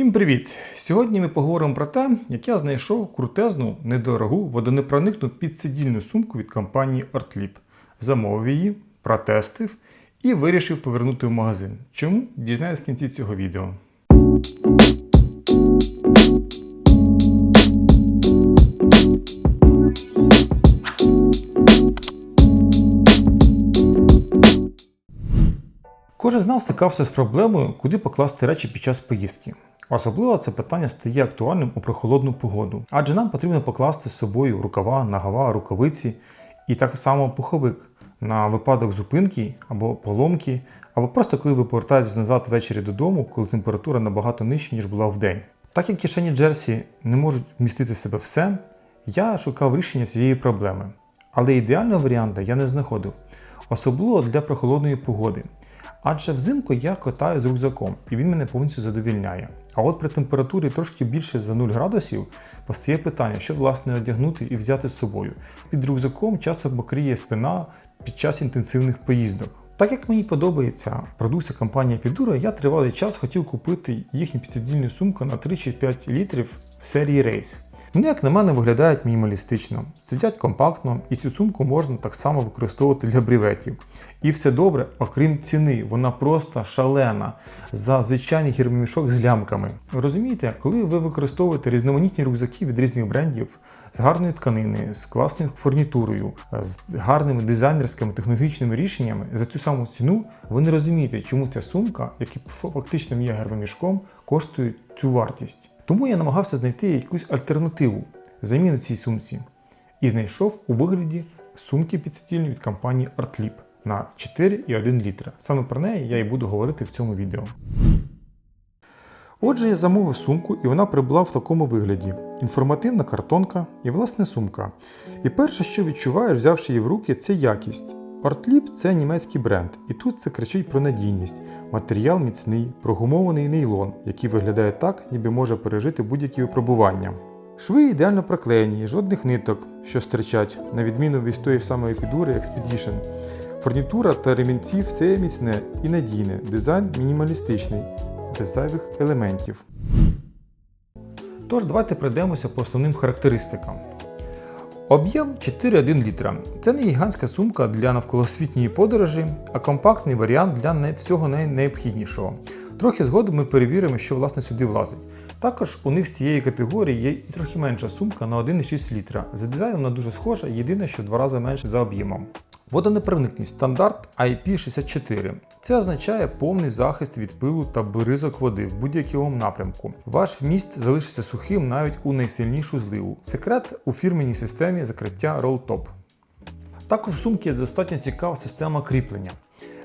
Всім привіт! Сьогодні ми поговоримо про те, як я знайшов крутезну, недорогу водонепроникну підсидільну сумку від компанії Artlip. Замовив її, протестив і вирішив повернути в магазин. Чому? Дізнаюсь в кінці цього відео. Кожен з нас стикався з проблемою, куди покласти речі під час поїздки. Особливо це питання стає актуальним у прохолодну погоду, адже нам потрібно покласти з собою рукава, нагава, рукавиці і так само пуховик на випадок зупинки або поломки, або просто коли ви повертаєтесь назад ввечері додому, коли температура набагато нижча, ніж була в день. Так як кишені Джерсі не можуть вмістити в себе все, я шукав рішення цієї проблеми. Але ідеального варіанта я не знаходив, особливо для прохолодної погоди. Адже взимку я катаю з рюкзаком, і він мене повністю задовільняє. А от при температурі трошки більше за 0 градусів постає питання, що власне одягнути і взяти з собою. Під рюкзаком часто покріє спина під час інтенсивних поїздок. Так як мені подобається продукція компанії Pidura, я тривалий час хотів купити їхню підсидільну сумку на 3 чи 5 літрів в серії Race. Вони, як на мене, виглядають мінімалістично, сидять компактно, і цю сумку можна так само використовувати для бріветів. І все добре, окрім ціни, вона просто шалена за звичайний гермомішок з лямками. Розумієте, коли ви використовуєте різноманітні рюкзаки від різних брендів з гарної тканини, з класною фурнітурою, з гарними дизайнерськими технологічними рішеннями, за цю саму ціну ви не розумієте, чому ця сумка, яка фактично є гермомішком, коштує цю вартість. Тому я намагався знайти якусь альтернативу заміну цій сумці і знайшов у вигляді сумки підсидільної від компанії Artlip на 4,1 літра. Саме про неї я і буду говорити в цьому відео. Отже, я замовив сумку, і вона прибула в такому вигляді: інформативна картонка і власне сумка. І перше, що відчуваєш, взявши її в руки, це якість. Artlip – це німецький бренд, і тут це кричить про надійність. Матеріал міцний, прогумований нейлон, який виглядає так, ніби може пережити будь-які випробування. Шви ідеально проклеєні, жодних ниток, що стирчать, на відміну від тої самої фігури Expedition. Фурнітура та ремінці все міцне і надійне, дизайн мінімалістичний, без зайвих елементів. Тож давайте пройдемося по основним характеристикам. Об'єм 4,1 літра. Це не гігантська сумка для навколосвітньої подорожі, а компактний варіант для всього найнеобхіднішого. Трохи згодом ми перевіримо, що власне сюди влазить. Також у них з цієї категорії є і трохи менша сумка на 1,6 літра. За дизайном вона дуже схожа, єдине, що в два рази менше за об'ємом. Водонепроникність стандарт IP64. Це означає повний захист від пилу та бризок води в будь-якому напрямку. Ваш вміст залишиться сухим навіть у найсильнішу зливу. Секрет у фірменній системі закриття Rolltop. Також в сумки є достатньо цікава система кріплення.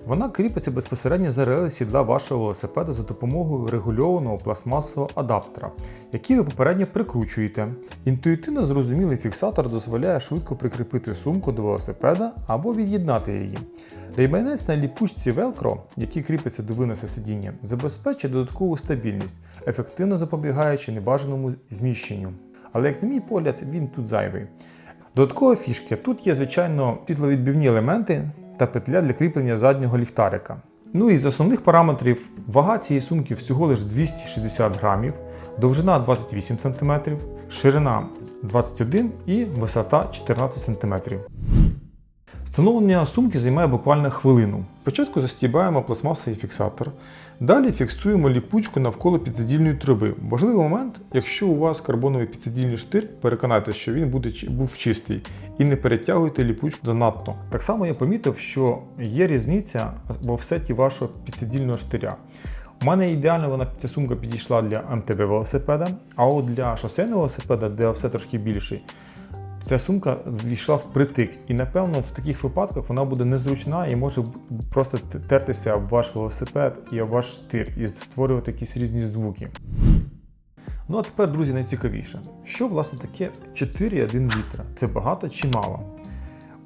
Вона кріпиться безпосередньо за релі сідла вашого велосипеда за допомогою регульованого пластмасового адаптера, який ви попередньо прикручуєте. Інтуїтивно зрозумілий фіксатор дозволяє швидко прикріпити сумку до велосипеда або від'єднати її. Ремінець на ліпучці Velcro, який кріпиться до виносу сидіння, забезпечує додаткову стабільність, ефективно запобігаючи небажаному зміщенню. Але, як на мій погляд, він тут зайвий. Додаткова фішки. Тут є, звичайно, світловідбивні елементи та петля для кріплення заднього ліхтарика. Ну і з основних параметрів вага цієї сумки всього лише 260 грамів, довжина 28 см, ширина 21 і висота 14 см. Встановлення сумки займає буквально хвилину. Спочатку застібаємо пластмасовий фіксатор, далі фіксуємо ліпучку навколо підсидільної труби. Важливий момент, якщо у вас карбоновий підсидільний штир, переконайтеся, що він буде, був чистий, і не перетягуйте ліпучку занадто. Так само я помітив, що є різниця в офсеті вашого підсидільного штиря. У мене ідеально вона ця сумка підійшла для МТБ велосипеда, а от для шосейного велосипеда, де все трошки більший, Ця сумка ввійшла впритик, і напевно в таких випадках вона буде незручна і може просто тертися об ваш велосипед і об ваш штир і створювати якісь різні звуки. Ну а тепер, друзі, найцікавіше. Що власне таке 4,1 літра? Це багато чи мало?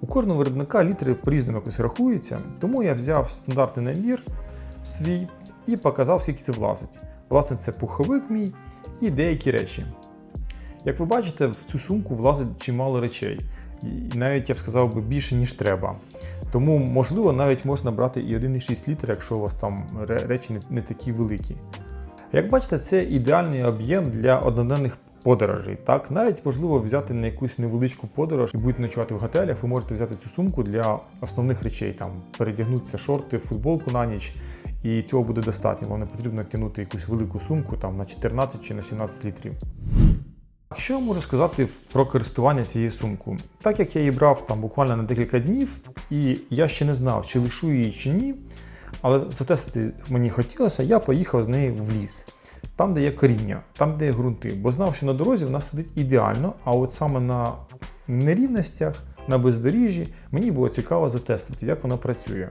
У кожного виробника літри по-різному якось рахуються, тому я взяв стандартний набір свій і показав, скільки це влазить. Власне, це пуховик мій і деякі речі. Як ви бачите, в цю сумку влазить чимало речей, і навіть я б сказав би більше, ніж треба. Тому, можливо, навіть можна брати і 1,6 літра, якщо у вас там речі не такі великі. Як бачите, це ідеальний об'єм для одноденних подорожей. Так, навіть можливо взяти на якусь невеличку подорож і будете ночувати в готелях. Ви можете взяти цю сумку для основних речей, там передягнутися шорти, футболку на ніч, і цього буде достатньо. Вам не потрібно тягнути якусь велику сумку там на 14 чи на 17 літрів. Що я можу сказати про користування цією сумкою? Так як я її брав там буквально на декілька днів, і я ще не знав, чи лишу її чи ні, але затестити мені хотілося, я поїхав з нею в ліс. Там, де є коріння, там, де є ґрунти, бо знав, що на дорозі вона сидить ідеально, а от саме на нерівностях, на бездоріжжі, мені було цікаво затестити, як вона працює.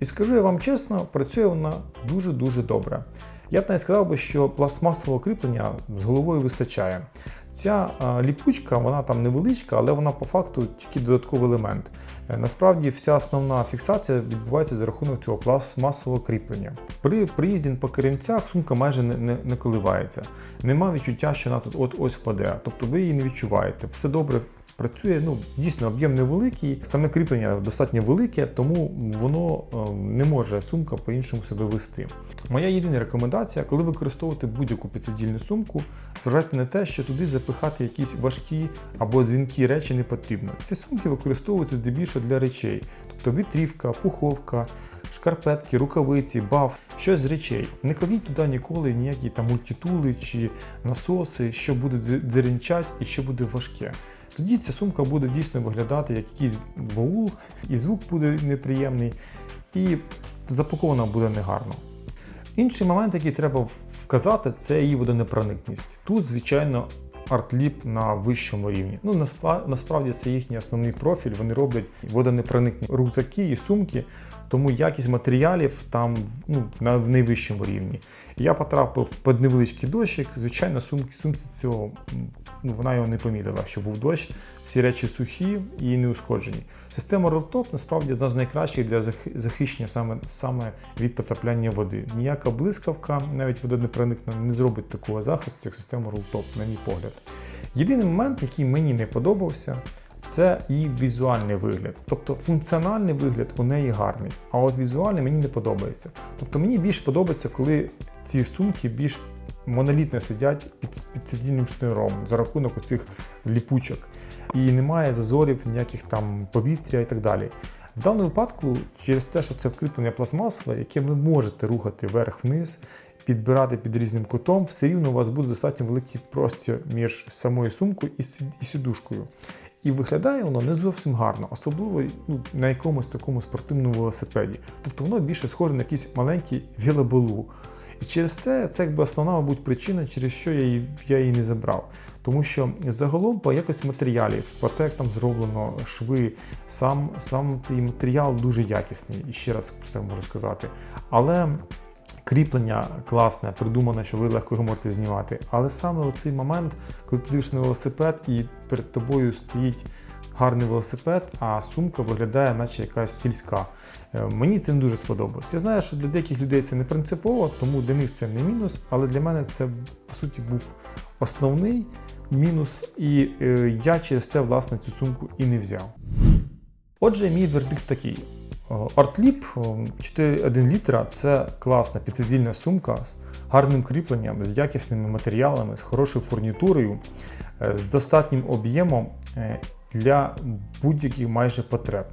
І скажу я вам чесно, працює вона дуже-дуже добре. Я б навіть сказав би, що пластмасового кріплення з головою вистачає. Ця ліпучка, вона там невеличка, але вона по факту тільки додатковий елемент. Е, Насправді вся основна фіксація відбувається за рахунок цього пластмасового кріплення. При приїзді по керенцях сумка майже не, не, не коливається. Нема відчуття, що вона тут от ось впаде. Тобто ви її не відчуваєте. Все добре працює. Ну дійсно об'єм невеликий, саме кріплення достатньо велике, тому воно е, не може сумка по-іншому себе вести. Моя єдина рекомендація, коли використовувати будь-яку підсидільну сумку, зважайте на те, що туди запихати якісь важкі або дзвінкі речі не потрібно. Ці сумки використовуються здебільшого для речей, тобто вітрівка, пуховка. Шкарпетки, рукавиці, баф, щось з речей. Не кладіть туди ніколи ніякі там мультитули чи насоси, що буде дзеренчать і що буде важке. Тоді ця сумка буде дійсно виглядати як якийсь баул, і звук буде неприємний, і запакована буде негарно. Інший момент, який треба вказати, це її водонепроникність. Тут, звичайно, артліп на вищому рівні. Ну, насправді це їхній основний профіль. Вони роблять водонепроникні рюкзаки і сумки, тому якість матеріалів там ну, на найвищому рівні. Я потрапив під невеличкий дощик. Звичайно, сумки сумці цього вона його не помітила, що був дощ. Всі речі сухі і не ушкоджені. Система Rolltop насправді одна з найкращих для захищення саме, саме від потрапляння води. Ніяка блискавка, навіть водонепроникна, не зробить такого захисту, як система Rolltop, на мій погляд. Єдиний момент, який мені не подобався, це її візуальний вигляд. Тобто функціональний вигляд у неї гарний, а от візуальний мені не подобається. Тобто мені більш подобається, коли ці сумки більш монолітно сидять під підсидільним шнуром за рахунок оцих ліпучок. І немає зазорів, ніяких там повітря і так далі. В даному випадку, через те, що це вкріплення пластмасове, яке ви можете рухати вверх-вниз, підбирати під різним кутом, все рівно у вас буде достатньо великий простір між самою сумкою і сідушкою. І виглядає воно не зовсім гарно, особливо ну, на якомусь такому спортивному велосипеді. Тобто воно більше схоже на якийсь маленький велобалу. Через це це якби основна, мабуть, причина, через що я її, я її не забрав. Тому що загалом по якості матеріалів, по те, там зроблено шви, сам, сам цей матеріал дуже якісний, і ще раз про це можу сказати. Але кріплення класне, придумане, що ви легко його можете знімати. Але саме оцей момент, коли ти дивишся на велосипед і перед тобою стоїть гарний велосипед, а сумка виглядає, наче якась сільська. Е, Мені це не дуже сподобалось. Я знаю, що для деяких людей це не принципово, тому для них це не мінус, але для мене це по суті був основний мінус, і е, я через це власне цю сумку і не взяв. Отже, мій вердикт такий. Артліп 4,1 літра це класна підсидільна сумка з гарним кріпленням, з якісними матеріалами, з хорошою фурнітурою, е, з достатнім об'ємом е, для будь-яких майже потреб.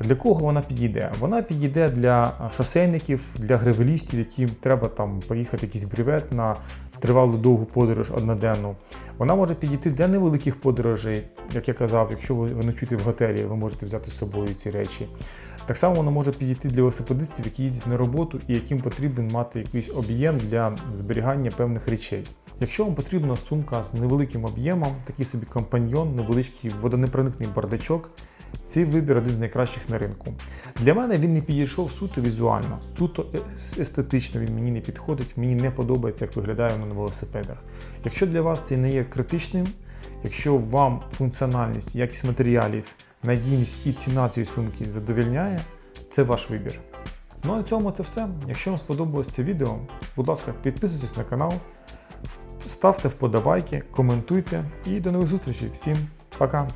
Для кого вона підійде? Вона підійде для шосейників, для гревелістів, яким треба там поїхати якийсь брівет на тривалу довгу подорож одноденну. Вона може підійти для невеликих подорожей, як я казав, якщо ви ночуєте в готелі, ви можете взяти з собою ці речі. Так само вона може підійти для велосипедистів, які їздять на роботу і яким потрібен мати якийсь об'єм для зберігання певних речей. Якщо вам потрібна сумка з невеликим об'ємом, такий собі компаньйон, невеличкий водонепроникний бардачок, цей вибір один з найкращих на ринку. Для мене він не підійшов суто візуально, суто е- естетично він мені не підходить, мені не подобається, як виглядає воно на велосипедах. Якщо для вас це не є критичним, якщо вам функціональність, якість матеріалів, надійність і ціна цієї сумки задовільняє, це ваш вибір. Ну а на цьому це все. Якщо вам сподобалось це відео, будь ласка, підписуйтесь на канал, ставте вподобайки, коментуйте і до нових зустрічей. Всім пока!